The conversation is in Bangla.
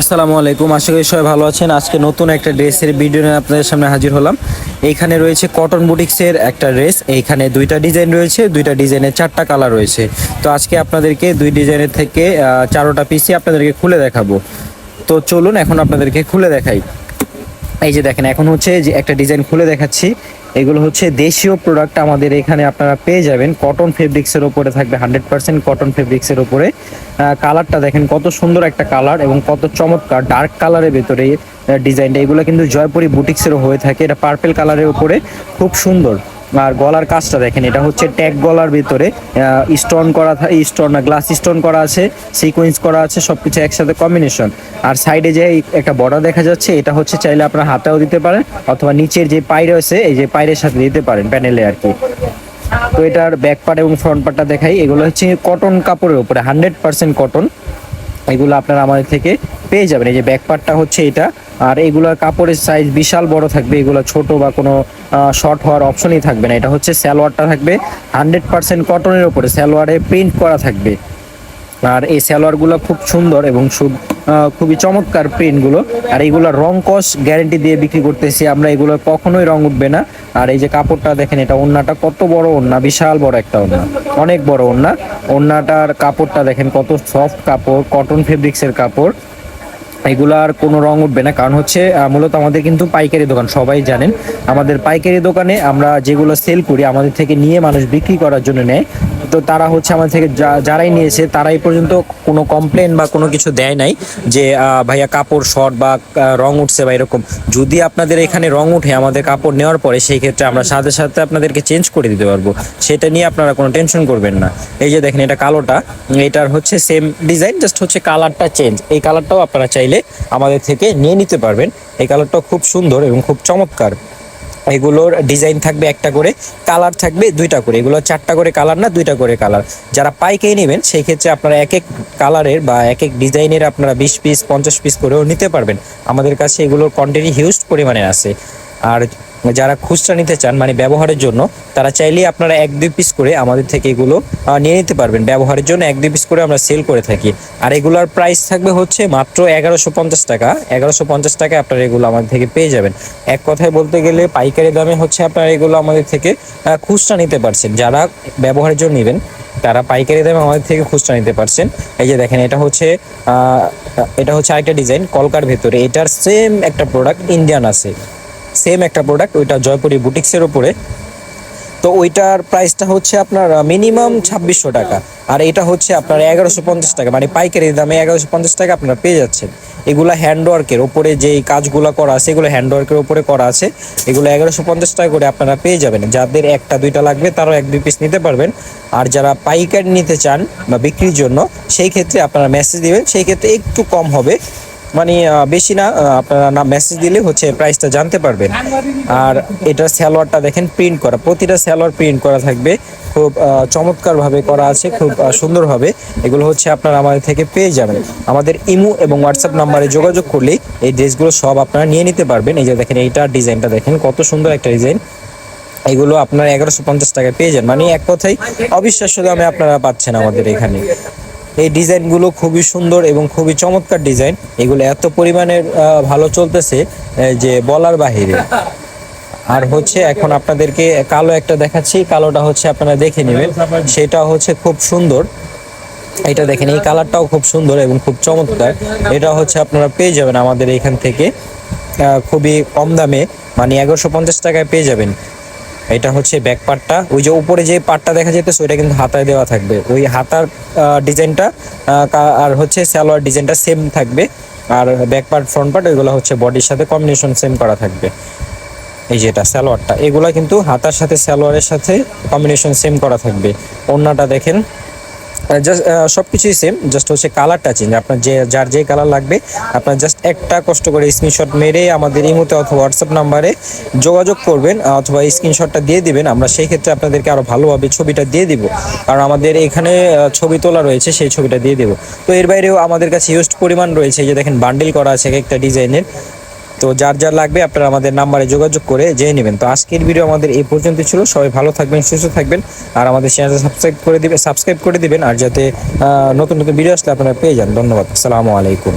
আসসালামু আলাইকুম। আশা করি সবাই ভালো আছেন। আজকে নতুন একটা ড্রেসের ভিডিও নিয়ে আপনাদের সামনে হাজির হলাম। এইখানে রয়েছে কটন বুটিক্সের একটা ড্রেস। এইখানে দুইটা ডিজাইন রয়েছে, দুইটা ডিজাইনের চারটা কালার রয়েছে। তো আজকে আপনাদেরকে দুই ডিজাইনের থেকে চারোটা পিসি আপনাদেরকে খুলে দেখাবো। তো চলুন এখন আপনাদেরকে খুলে দেখাই। এই যে দেখেন, এখন হচ্ছে যে একটা ডিজাইন খুলে দেখাচ্ছি। এগুলো হচ্ছে দেশীয় প্রোডাক্ট আমাদের এখানে আপনারা পেয়ে যাবেন। কটন ফেব্রিক্সের ওপরে থাকবে হান্ড্রেড পার্সেন্ট কটন ফেব্রিক্সের ওপরে কালারটা দেখেন কত সুন্দর একটা কালার এবং কত চমৎকার ডার্ক কালারের ভেতরে ডিজাইনটা এগুলো কিন্তু জয়পুরি বুটিক্সেরও হয়ে থাকে। এটা পার্পেল কালারের উপরে। খুব সুন্দর। আর গলার কাজটা দেখেন, এটা হচ্ছে ট্যাগ গলার ভিতরে স্টোন করা স্টোন না গ্লাস স্টোন করা আছে সিকোয়েন্স করা আছে, সবকিছু একসাথে কম্বিনেশন আর সাইডে যে একটা বর্ডার দেখা যাচ্ছে, এটা হচ্ছে চাইলে আপনার হাতেও দিতে পারেন, অথবা নিচের যে পাই রয়েছে, এই যে পায়ের সাথে দিতে পারেন প্যানেলে আর কি। তো এটার ব্যাক পার্ট এবং ফ্রন্ট পার্টটা দেখাই, এগুলো হচ্ছে কটন কাপড়ের উপরে হান্ড্রেড পার্সেন্ট কটন এগুলো আপনারা আমাদের থেকে পেয়ে যাবেন। এই যে ব্যাক পার্টটা হচ্ছে এটা। আর এগুলোর কাপড়ের সাইজ বিশাল বড় থাকবে। এগুলো ছোট বা কোনো শর্ট হওয়ার অপশনই থাকবে না। এটা হচ্ছে স্যালোয়ারটা থাকবে। হান্ড্রেড পার্সেন্ট কটনের ওপরে স্যালোয়ারে প্রিন্ট করা থাকবে। আর এই স্যালোয়ারগুলো খুব সুন্দর এবং খুবই চমৎকার প্রিন্টগুলো আর এইগুলো রং কস গ্যারেন্টি দিয়ে বিক্রি করতেছি আমরা এগুলো কখনোই রং উঠবে না। আর এই যে কাপড়টা দেখেন, এটা ওন্নাটা কত বড় ওন্না বিশাল বড় একটা ওন্না অনেক বড় ওন্না ওন্নাটার কাপড়টা দেখেন, কত সফট কাপড়, কটন ফেব্রিক্সের কাপড়। এগুলার কোনো রং উঠবে না, কারণ হচ্ছে মূলত আমাদের কিন্তু পাইকারি দোকান, সবাই জানেন। আমাদের পাইকারি দোকানে আমরা যেগুলো সেল করি, আমাদের থেকে নিয়ে মানুষ বিক্রি করার জন্য নেয়। তো তারা হচ্ছে আমাদের থেকে যারাই নিয়েছে, তারাই পর্যন্ত কোনো কমপ্লেন বা কোনো কিছু দেয় নাই যে ভাইয়া কাপড় শর্ট বা রং উঠছে বা এরকম। যদি আপনাদের এখানে রং উঠে আমাদের কাপড় নেওয়ার পরে, সেই ক্ষেত্রে আমরা সাথে সাথে আপনাদেরকে চেঞ্জ করে দিতে পারব। সেটা নিয়ে আপনারা কোনো টেনশন করবেন না। এই যে দেখেন এটা কালোটা, এটার হচ্ছে সেম ডিজাইন জাস্ট হচ্ছে কালারটা চেঞ্জ এই কালারটাও আপনারা চাইলে আমাদের থেকে নিয়ে নিতে পারবেন। এই কালারটাও খুব সুন্দর এবং খুব চমৎকার। এগুলোর ডিজাইন থাকবে একটা করে, কালার থাকবে দুইটা করে। এগুলো চারটা করে কালার না, দুইটা করে কালার। যারা পাইকারি নেবেন, সেই ক্ষেত্রে আপনারা এক এক কালারের বা এক এক ডিজাইনের আপনারা বিশ পিস, পঞ্চাশ পিস করেও নিতে পারবেন। আমাদের কাছে এগুলোর কোয়ান্টিটি হিউজ পরিমাণে আছে। আর যারা খুচরা নিতে চান মানে ব্যবহারের জন্য, তারা চাইলেই আপনারা এক দুই পিস করে আমাদের থেকে এগুলো নিয়ে নিতে পারবেন। ব্যবহারের জন্য এক দুই পিস করে আমরা সেল করে থাকি। আর এগুলোর প্রাইস থাকবে হচ্ছে মাত্র এগারোশো পঞ্চাশ টাকা। এগারোশো পঞ্চাশ টাকায় আপনারা এগুলো আমাদের থেকে পেয়ে যাবেন। এক কথায় বলতে গেলে পাইকারি দামে হচ্ছে আপনারা এগুলো আমাদের থেকে খুচরা নিতে পারছেন। যারা ব্যবহারের জন্য নেবেন, তারা পাইকারি দামে আমাদের থেকে খুচরা নিতে পারছেন। এই যে দেখেন, এটা হচ্ছে এটা হচ্ছে আরেকটা ডিজাইন কলকার ভেতরে। এটার সেম একটা প্রোডাক্ট ইন্ডিয়ান আছে। সেম একটা প্রোডাক্ট ওইটা জয়পুরি বুটিক্সের উপরে তো ওইটার প্রাইসটা হচ্ছে আপনার মিনিমাম ছাব্বিশশো টাকা। আর এটা হচ্ছে আপনার এগারোশো পঞ্চাশ টাকা। মানে পাইকারি দামে এগারোশো পঞ্চাশ টাকা আপনারা পেয়ে যাচ্ছেন। এগুলো হ্যান্ডওয়ার্কের ওপরে যেই কাজগুলো করা আছে, এগুলো হ্যান্ডওয়ার্কের ওপরে করা আছে, এগুলো এগারোশো পঞ্চাশ টাকা করে আপনারা পেয়ে যাবেন। যাদের একটা, দুইটা লাগবে, তারাও এক, দুই পিস নিতে পারবেন। আর যারা পাইকারি নিতে চান বা বিক্রির জন্য, সেই ক্ষেত্রে আপনারা মেসেজ দিবেন। সেই ক্ষেত্রে একটু কম হবে। মানে বেশি না আপনারা না মেসেজ দিলে হচ্ছে প্রাইসটা জানতে পারবেন। আর এটার স্যালোয়ারটা দেখেন প্রিন্ট করা, প্রতিটা স্যালোয়ার প্রিন্ট করা থাকবে। খুব চমৎকারভাবে করা আছে, খুব সুন্দরভাবে। এগুলো হচ্ছে আপনারা আমাদের থেকে পেয়ে যাবেন। আমাদের ইমো এবং হোয়াটসঅ্যাপ নাম্বারে যোগাযোগ করলেই এই ড্রেসগুলো সব আপনারা নিয়ে নিতে পারবেন। এই যে দেখেন, এইটার ডিজাইনটা দেখেন, কত সুন্দর একটা ডিজাইন। এগুলো আপনারা এগারোশো পঞ্চাশ টাকায় পেয়ে যান। মানে এক কথাই অবিশ্বাস্য দামে আপনারা পাচ্ছেন আমাদের এখানে। এই ডিজাইনগুলো খুবই সুন্দর এবং খুবই চমৎকার ডিজাইন। এগুলো এত পরিমাণে ভালো চলতেছে যে বলার বাহিরে। আর হচ্ছে এখন আপনাদেরকে কালো একটা দেখাচ্ছি, কালোটা হচ্ছে আপনারা দেখে নেবেন। সেটা হচ্ছে খুব সুন্দর। এটা দেখেন, এই কালারটাও খুব সুন্দর এবং খুব চমৎকার। এটা হচ্ছে আপনারা পেয়ে যাবেন আমাদের এখান থেকে। খুবই কম দামে মানে এগারোশো পঞ্চাশ টাকায় পেয়ে যাবেন। এটা হচ্ছে ব্যাক পার্টটা ওই যে উপরে যে পার্টটা দেখা যেতেছে ওইটা কিন্তু হাতায় দেওয়া থাকবে। ওই হাতার ডিজাইনটা আর হচ্ছে সালোয়ার ডিজাইনটা সেম থাকবে। আর ব্যাক পার্ট ফ্রন্ট পার্ট ওইগুলো হচ্ছে বডির সাথে কম্বিনেশন সেম করা থাকবে। এই যেটা স্যালোয়ারটা এগুলো কিন্তু হাতার সাথে স্যালোয়ারের সাথে কম্বিনেশন সেম করা থাকবে। ওড়নাটা দেখেন। সব কিছুই সেম জাস্ট হচ্ছে কালারটা চেঞ্জ আপনার যে, যার যে কালার লাগবে, আপনার জাস্ট একটা কষ্ট করে স্ক্রিনশট মেরে আমাদের এই ইমোতে অথবা হোয়াটসঅ্যাপ নাম্বারে যোগাযোগ করবেন, অথবা স্ক্রিনশটটা দিয়ে দিবেন, আমরা সেই ক্ষেত্রে আপনাদেরকে আরও ভালোভাবে ছবিটা দিয়ে দিব। কারণ আমাদের এখানে ছবি তোলা রয়েছে, সেই ছবিটা দিয়ে দিব। তো এর বাইরেও আমাদের কাছে ইউজড পরিমাণ রয়েছে যে দেখেন বান্ডিল করা আছে এক একটা ডিজাইনের তো যার যার লাগবে আপনারা আমাদের নাম্বারে যোগাযোগ করে জেনে নেবেন। তো আজকের ভিডিও আমাদের এই পর্যন্ত ছিল। সবাই ভালো থাকবেন, সুস্থ থাকবেন আর আমাদের চ্যানেলটা সাবস্ক্রাইব করে দিবেন সাবস্ক্রাইব করে দিবেন আর যাতে নতুন নতুন ভিডিও আসলে আপনারা পেয়ে যান। ধন্যবাদ। আসসালামু আলাইকুম।